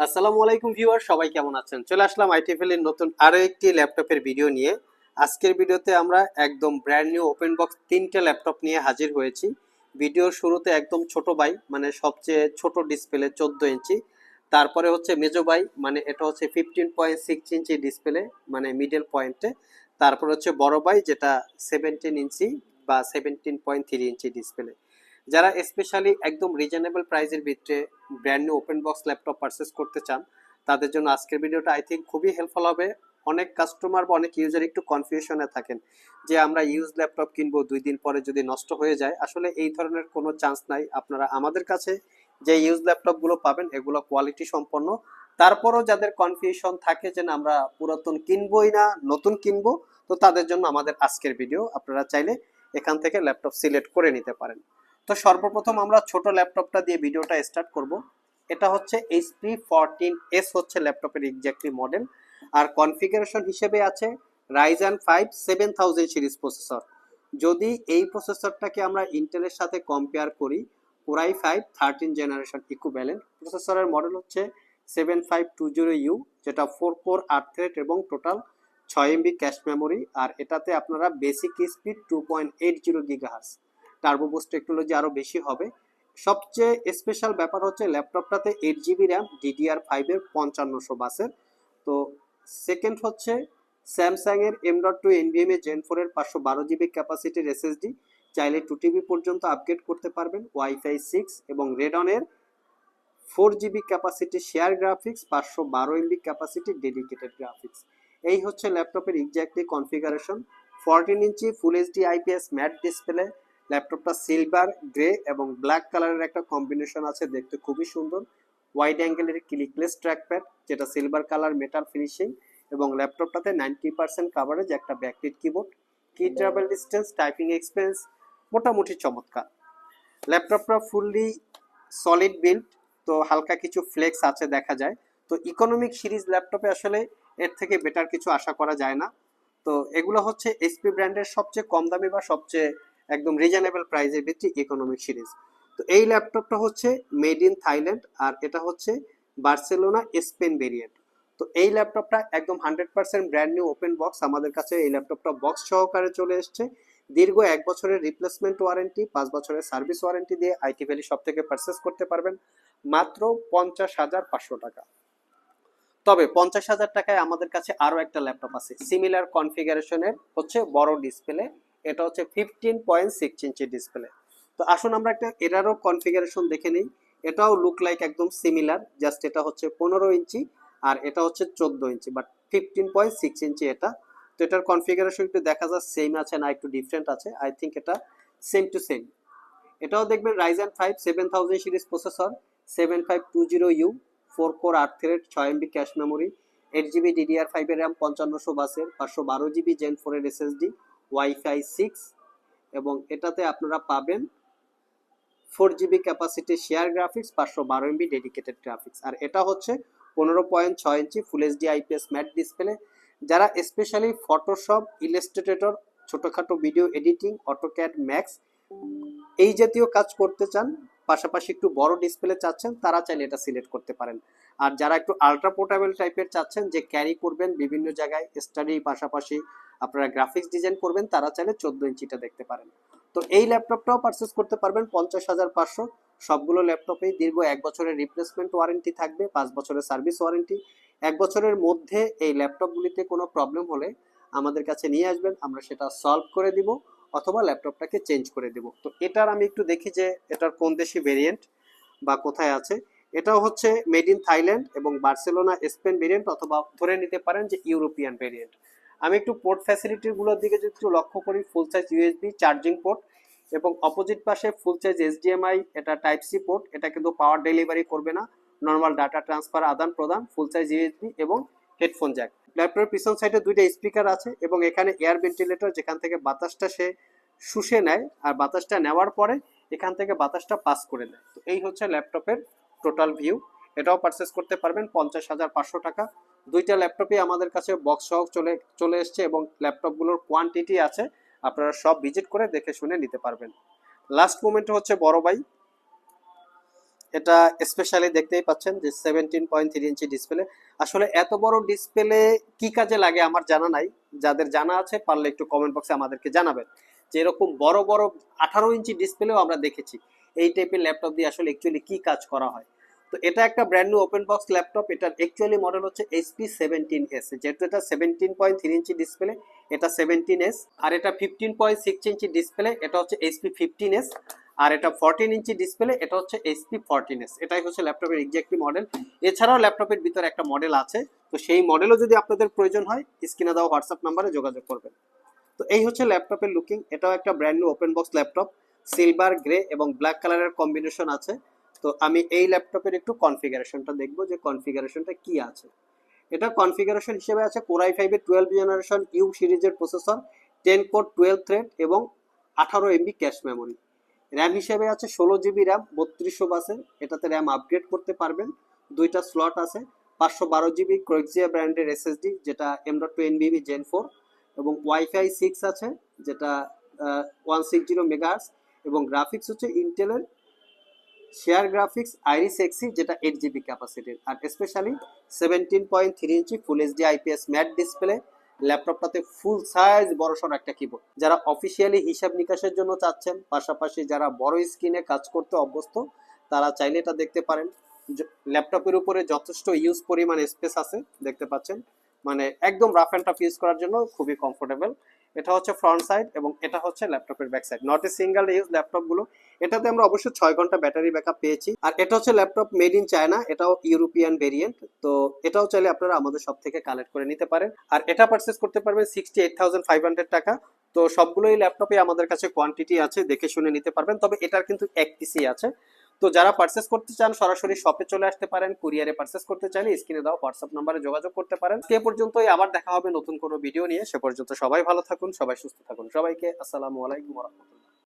আসসালামু আলাইকুম ভিউয়ার, সবাই কেমন আছেন? চলে আসলাম আইটিএফএল এর নতুন আরও একটি ল্যাপটপের ভিডিও নিয়ে। আজকের ভিডিওতে আমরা একদম ব্র্যান্ড নিউ ওপেন বক্স তিনটে ল্যাপটপ নিয়ে হাজির হয়েছি। ভিডিওর শুরুতে একদম ছোট বাই মানে সবচেয়ে ছোট ডিসপ্লে চোদ্দ ইঞ্চি। তারপরে হচ্ছে মেজো বাই মানে এটা হচ্ছে fifteen point six inch display মানে মিডল পয়েন্টে তারপর হচ্ছে বড় বাই, যেটা সেভেন্টিন ইঞ্চি বা seventeen point three inch display যারা স্পেশালি একদম রিজনেবল প্রাইসের ভিতরে brand new open box laptop purchase করতে চান, তাদের জন্য আজকের ভিডিওটা আই থিঙ্ক খুবই হেল্পফুল হবে। অনেক কাস্টমার বা অনেক ইউজার একটু কনফিউশনে থাকেন যে আমরা ইউজ ল্যাপটপ কিনবো, দুই দিন পরে যদি নষ্ট হয়ে যায়। আসলে এই ধরনের কোনো চান্স নাই। আপনারা আমাদের কাছে যে ইউজ ল্যাপটপগুলো পাবেন, এগুলো কোয়ালিটি সম্পন্ন। তারপরও যাদের কনফিউশন থাকে যে আমরা পুরাতন কিনবোই না, নতুন কিনবো, তো তাদের জন্য আমাদের আজকের ভিডিও আপনারা চাইলে এখান থেকে ল্যাপটপ সিলেক্ট করে নিতে পারেন। তো সর্বপ্রথম আমরা ছোট ল্যাপটপটা দিয়ে ভিডিওটা স্টার্ট করব। এটা হচ্ছে এইচপি ফোরটিন এস হচ্ছে ল্যাপটপের এক্স্যাক্টলি মডেল আর কনফিগারেশন হিসেবে আছে Ryzen five seven thousand series processor যদি এই প্রসেসরটাকে আমরা ইন্টেলের সাথে কম্পেয়ার করি core i five thirteen generation equivalent প্রসেসরের মডেল হচ্ছে seven five two zero U যেটা ফোর কোর আট থ্রেড এবং টোটাল ছয় এমবি ক্যাশ মেমোরি আর এটাতে আপনারা basic speed two point eight zero gigahertz turbo boost technology আরও বেশি হবে। সবচেয়ে স্পেশাল ব্যাপার হচ্ছে ল্যাপটপটাতে এইট জিবি র্যাম ডিডিআর ফাইভের পঞ্চান্নশো বাসের। তো সেকেন্ড হচ্ছে স্যামসাংয়ের এম ডট টু এ জেন ফোরের পাঁচশো বারো জিবি ক্যাপাসিটির এসএসডি চাইলে টু টিবি পর্যন্ত আপগ্রেড করতে পারবেন। ওয়াইফাই সিক্স এবং রেডনের four GB capacity share graphics পাঁচশো বারো এমবি ক্যাপাসিটি ডেডিকেটেড গ্রাফিক্স এই হচ্ছে ল্যাপটপের exactly configuration fourteen inch full HD IPS matte display ল্যাপটপটা সিলভার গ্রে এবং ব্ল্যাক কালারের একটা কম্বিনেশন আছে দেখতে খুবই সুন্দর। ওয়াইড অ্যাঙ্গেলের ক্লিকলেস ট্র্যাকপ্যাড যেটা সিলভার কালার মেটাল ফিনিশিং এবং ল্যাপটপটাতে নাইনটি পার্সেন্ট কাভারেজ একটা backlit keyboard key travel distance typing experience মোটামুটি চমৎকার। ল্যাপটপটা ফুললি সলিড বিল্ড তো হালকা কিছু ফ্লেক্স আছে দেখা যায়। তো ইকোনমিক সিরিজ ল্যাপটপে আসলে এর থেকে বেটার কিছু আশা করা যায় না। তো এগুলো হচ্ছে এসপি ব্র্যান্ডের সবচেয়ে কম দামি বা সবচেয়ে একদম রিজনেবল প্রাইসের ভিত্তি ইকোনমিক সিরিজ তো এই ল্যাপটপটা হচ্ছে মেড ইন থাইল্যান্ড আর এটা হচ্ছে বার্সেলোনা স্পেন ভেরিয়েন্ট তো এই ল্যাপটপটা একদম hundred percent brand new open box আমাদের কাছে এই ল্যাপটপটা বক্স সহকারে চলে এসছে। দীর্ঘ এক বছরের রিপ্লেসমেন্ট ওয়ারেন্টি পাঁচ বছরের সার্ভিস ওয়ারেন্টি দিয়ে আইটি ভ্যালি সব থেকে পারচেস করতে পারবেন। মাত্র পঞ্চাশ হাজার পাঁচশো টাকা। তবে পঞ্চাশ হাজার টাকায় আমাদের কাছে আরও একটা ল্যাপটপ আছে। সিমিলার কনফিগারেশনের হচ্ছে বড় ডিসপ্লে এটা হচ্ছে fifteen point six inch display তো আসুন আমরা একটা এটারও কনফিগারেশন দেখে নিই। এটাও লুক লাইক একদম সিমিলার জাস্ট এটা হচ্ছে পনেরো ইঞ্চি আর এটা হচ্ছে চোদ্দ inch but fifteen point six inch এটা। তো এটার কনফিগারেশন একটু দেখা যায় সেম আছে না একটু ডিফারেন্ট আছে। আই থিঙ্ক এটা সেম টু সেম এটাও দেখবেন Ryzen five seven thousand series processor seven five two zero U four core আট থ্রেড ছয় MB cache memory eight GB DDR ফাইভের র্যাম পঞ্চান্নশো বাসের, পাঁচশো বারো জিবি জেন ফোরের এসএসডি ওয়াইফাই সিক্স এবং এটাতে আপনারা পাবেন four GB capacity share graphics পাঁচশো বারো এমবি ডেডিকেটেড গ্রাফিক্স আর এটা হচ্ছে পনেরো পয়েন্ট ছয় inch full HD IPS matte display যারা স্পেশালি ফটোশপ ইলাস্ট্রেটর ছোটোখাটো ভিডিও এডিটিং অটোক্যাড ম্যাক্স এই জাতীয় কাজ করতে চান পাশাপাশি একটু বড় ডিসপ্লে চাচ্ছেন, তারা চাইলে এটা সিলেক্ট করতে পারেন। আর যারা একটু আলট্রা পোর্টেবল টাইপের চাচ্ছেন, যে ক্যারি করবেন বিভিন্ন জায়গায় স্টাডি পাশাপাশি আপনারা গ্রাফিক্স ডিজাইন করবেন, তারা চাইলে চোদ্দ ইঞ্চিটা দেখতে পারেন। তো এই ল্যাপটপটাও পারচেস করতে পারবেন পঞ্চাশ হাজার পাঁচশো। সবগুলো ল্যাপটপেই দীর্ঘ এক বছরের রিপ্লেসমেন্ট ওয়ারেন্টি থাকবে, পাঁচ বছরের সার্ভিস ওয়ারেন্টি এক বছরের মধ্যে এই ল্যাপটপগুলিতে কোনো প্রবলেম হলে আমাদের কাছে নিয়ে আসবেন, আমরা সেটা সলভ করে দিব। অথবা ল্যাপটপটাকে চেঞ্জ করে দেব। তো এটার আমি একটু দেখি যে এটার কোন দেশি ভেরিয়েন্ট বা কোথায় আছে। এটাও হচ্ছে মেড ইন থাইল্যান্ড এবং বার্সেলোনা স্পেন ভেরিয়েন্ট অথবা ধরে নিতে পারেন যে ইউরোপিয়ান ভেরিয়েন্ট আমি একটু পোর্ট ফ্যাসিলিটিগুলোর দিকে যদি একটু লক্ষ্য করি full size USB charging port এবং অপোজিট পাশে ফুল সাইজ এইচডিএমআই এটা টাইপ সি পোর্ট এটা কিন্তু পাওয়ার ডেলিভারি করবে না। নর্মাল ডাটা ট্রান্সফার আদান প্রদান ফুল সাইজ ইউএসবি এবং হেডফোন জ্যাক ল্যাপটপের পিছন সাইডে দুইটা স্পিকার আছে এবং এখানে এয়ার ভেন্টিলেটর, যেখান থেকে বাতাসটা সে শুষে নেয় আর বাতাসটা নেওয়ার পরে এখান থেকে বাতাসটা পাস করে নেয়। তো এই হচ্ছে ল্যাপটপের টোটাল ভিউ এটাও পারচেস করতে পারবেন পঞ্চাশ হাজার পাঁচশো টাকা। দুইটা ল্যাপটপই আমাদের কাছে বক্স সহ চলে চলে এসছে এবং ল্যাপটপগুলোর কোয়ান্টিটি আছে। আপনারা সব ভিজিট করে দেখে শুনে নিতে পারবেন। লাস্ট মোমেন্ট হচ্ছে বড় ভাই। এটা স্পেশালি দেখতেই পাচ্ছেন যে seventeen point three inch display আসলে এত বড় ডিসপ্লে কি কাজে লাগে আমার জানা নাই। যাদের জানা আছে, পারলে একটু কমেন্ট বক্সে আমাদেরকে জানাবেন। যে এরকম বড় বড় আঠারো ইঞ্চি ডিসপ্লেও আমরা দেখেছি। এই টাইপের ল্যাপটপ দিয়ে আসলে অ্যাকচুয়ালি কি কাজ করা হয়? তো এটা একটা brand new open box laptop এটার অ্যাকচুয়ালি মডেল হচ্ছে এইচপি সেভেন্টিন এস যেহেতু এটা seventeen point three inch display এটা সেভেন্টিন এস আর এটা fifteen point six inch display এটা হচ্ছে এইচপি ফিফটিন এস আর এটা ফোরটিন ইঞ্চি ডিসপ্লে এটা হচ্ছে এইচপি ফোরটিন এস এটাই হচ্ছে ল্যাপটপের এক্সাক্টলি মডেল এছাড়াও ল্যাপটপের ভিতরে একটা মডেল আছে, তো সেই মডেলও যদি আপনাদের প্রয়োজন হয়, স্ক্রিনে দেওয়া হোয়াটসঅ্যাপ নাম্বারে যোগাযোগ করবেন। তো এই হচ্ছে ল্যাপটপের লুকিং এটাও একটা brand new open box laptop silver grey এবং ব্ল্যাক কালারের কম্বিনেশন আছে। তো আমি এই ল্যাপটপের একটু কনফিগারেশনটা দেখব যে কনফিগারেশনটা কি আছে। এটা কনফিগারেশন হিসেবে আছে কোরাই ফাইভের টুয়েলভ জেনারেশন ইউ সিরিজের processor ten core twelve thread এবং আঠারো এমবি ক্যাশ মেমোরি র্যাম হিসেবে আছে ষোলো জিবি র্যাম বত্রিশশো বাসের। এটাতে র্যাম আপগ্রেড করতে পারবেন। দুইটা স্লট আছে, পাঁচশো বারো জিবি ক্রোয়েক্সিয়া ব্র্যান্ডের এসএসডি যেটা M dot two এনবিবি gen four এবং ওয়াইফাই সিক্স আছে, যেটা ওয়ান সিক্স জিরো মেগাহার্স এবং গ্রাফিক্স হচ্ছে ইন্টেলের শেয়ার গ্রাফিক্স আইরিস এক্সি যেটা এইট জিবি ক্যাপাসিটির আর specially seventeen point three inch full HD IPS matte display ল্যাপটপটাতে full size বড়সড় একটা কিবোর্ড যারা অফিসিয়ালি হিসাব নিকাশের জন্য চাচ্ছেন, পাশাপাশি যারা বড় স্ক্রিনে কাজ করতে অভ্যস্ত, তারা চাইলে এটা দেখতে পারেন। ল্যাপটপের উপরে যথেষ্ট ইউজ পরিমাণ স্পেস আছে, দেখতে পাচ্ছেন। মানে একদম রাফ অ্যান্ড টাফ ইউজ করার জন্য খুবই কমফোর্টেবল এটা হচ্ছে ফ্রন্ট সাইড এবং এটা হচ্ছে ল্যাপটপের back side not a single use ল্যাপটপগুলো এটাতে আমরা অবশ্যই ছয় ঘণ্টা ব্যাটারি ব্যাকআপ পেয়েছি। আর এটা হচ্ছে ল্যাপটপ মেড ইন চায়না এটাও ইউরোপিয়ান ভেরিয়েন্ট তো এটাও চাইলে আপনারা আমাদের সব থেকে কালেক্ট করে নিতে পারেন। আর এটা পারচেস করতে পারবেন sixty eight thousand five hundred টাকা। তো সবগুলোই ল্যাপটপে আমাদের কাছে কোয়ান্টিটি আছে, দেখে শুনে নিতে পারবেন। তবে এটার কিন্তু এক পিসি আছে। তো যারা পার্সেস করতে চান, সরাসরি শপে চলে আসতে পারেন কুরিয়ারে পার্সেস করতে চাইলে স্ক্রিনে দাও হোয়াটসঅ্যাপ নাম্বারে যোগাযোগ করতে পারেন। সে পর্যন্তই, আবার দেখা হবে নতুন কোনো ভিডিও নিয়ে। সে পর্যন্ত সবাই ভালো থাকুন, সবাই সুস্থ থাকুন। সবাইকে আসসালামু আলাইকুম রহমতুল্লাহ।